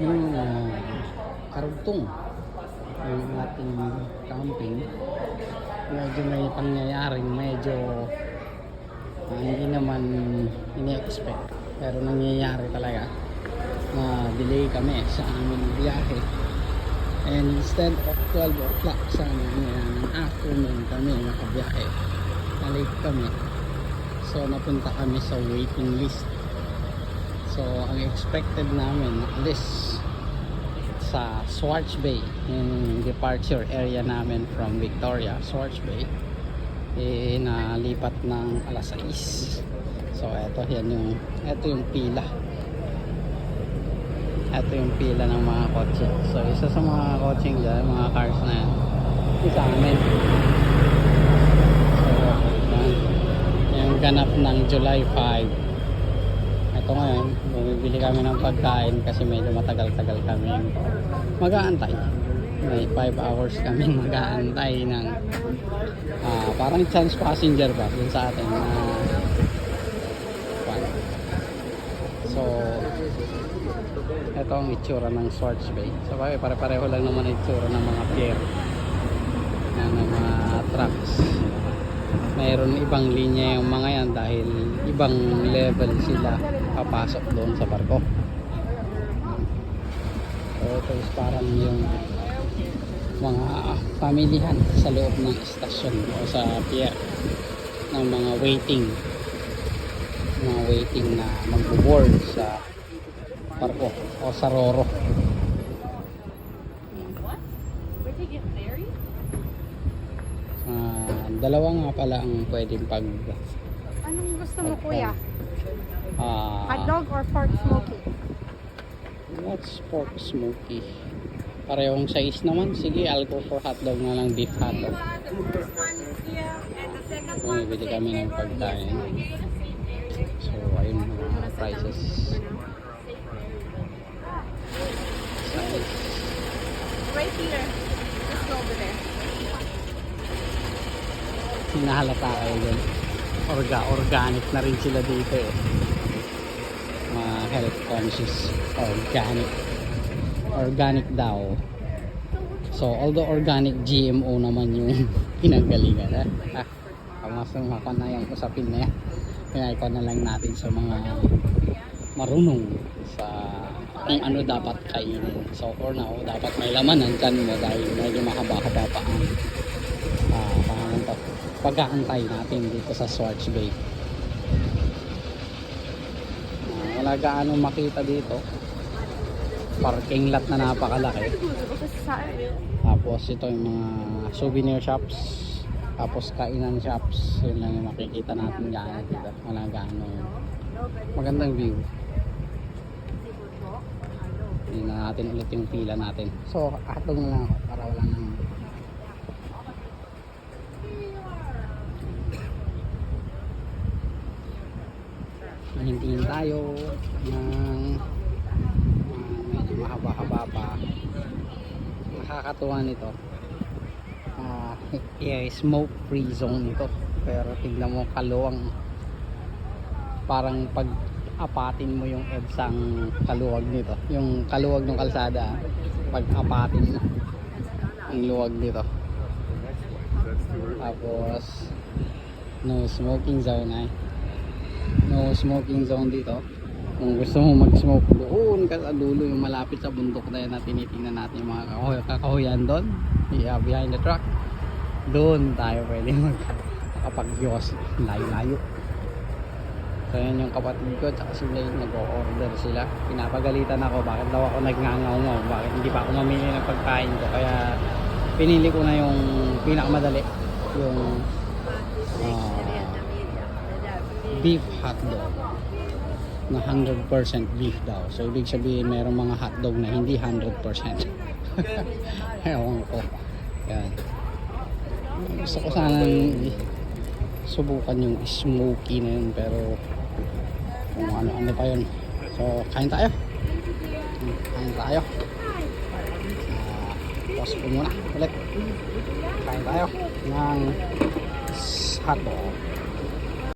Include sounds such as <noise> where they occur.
yung uh, karugtong. Yung ating camping. Medyo may pangyayaring medyo ah, hindi naman ini-expect. Pero nangyayari talaga. Na delay kami sa aming biyahe. And instead of 12 o'clock sana ngayon ng afternoon kami nakabiyahe na late kami. So napunta kami sa waiting list so ang expected namin alis sa Swartz Bay yung departure area namin from Victoria Swartz Bay eh nalipat ng alas 6 so eto yan yung eto yung pila. Eto yung pila ng mga kotse. So isa sa mga kotse dyan mga cars na yan isa amin. So yan. Yung ganap ng July 5 ito ngayon, bumibili kami ng pagkain kasi medyo matagal-tagal kami mag-aantay. May 5 hours kami <laughs> mag-aantay ng ah, parang chance passenger ba dun sa atin na kwan. so ito ang itsura ng Swartz Bay. So pare-pareho lang naman ang itsura ng mga pier ng mga trucks mayroon ibang linya yung mga yan dahil ibang level sila papasok doon sa barko. So ito is parang yung mga pamilihan sa loob ng istasyon o sa pier ng mga waiting mga waiting na magbo-board sa barko o sa roro dalawa nga pala ang pwedeng pag Anong gusto mo kuya? ah, Hotdog or pork smoky? What's pork smoky? Parehong size naman. Sige, I'll go for hotdog na lang, beef hotdog. Bumibili kami ng pagkain. So, ayun mga prices. Size. Right here. Go over there. Hinahalata kayo dun. Orga, organic na rin sila dito eh. Mga health conscious. Organic. Organic daw. So, although organic, GMO naman yung <laughs> pinanggalingan. Eh? <laughs> Ah, mas makon na yung usapin na yan. Pinaikon na lang natin sa mga marunong sa kung ano dapat kainin. So, for now, dapat may laman ang tiyan mo dahil medyo mahaba-haba pa ang pag-aantay natin dito sa Swartz Bay. Ah, wala gaano makita dito. Parking lot na napakalaki. Tapos ito yung mga souvenir shops. Tapos kainan shops. Yun lang yung makikita natin gaano dito. Wala gaano. Magandang view. Hindi na natin ulit yung pila natin. So, atong na lang ako hintiin tayo ng uh, medyo mahaba-haba pa. Nakakatuwa nito. Uh, <laughs> yeah, smoke free zone ito. Pero tignan mo kaluwang parang pag apatin mo yung edsang kaluwag nito. Yung kaluwag ng kalsada pag apatin mo ang luwag nito. Tapos no smoking zone ay no smoking zone dito. Kung gusto mo mag smoke doon ka sa dulo yung malapit sa bundok na yan na tinitingnan natin yung mga kahoy, kakahoyan doon. Yeah, behind the truck. Doon tayo pwede <laughs> mag kapag Diyos layo layo so yan yung kapatid ko tsaka sila yung nag-order sila. Pinapagalitan ako bakit daw ako nagngangaw bakit hindi pa ako mamili ng pagkain ko? Kaya pinili ko na yung pinakamadali yung beef hotdog na 100% beef daw. So, ibig sabihin, mayroong mga hotdog na hindi 100%. <laughs> Ewan ko. Yan. Gusto ko sana subukan yung smoky na yun, pero kung ano-ano pa yun. So, kain tayo. Kain tayo. Uh, pause ko muna ulit. Kain tayo ng hotdog.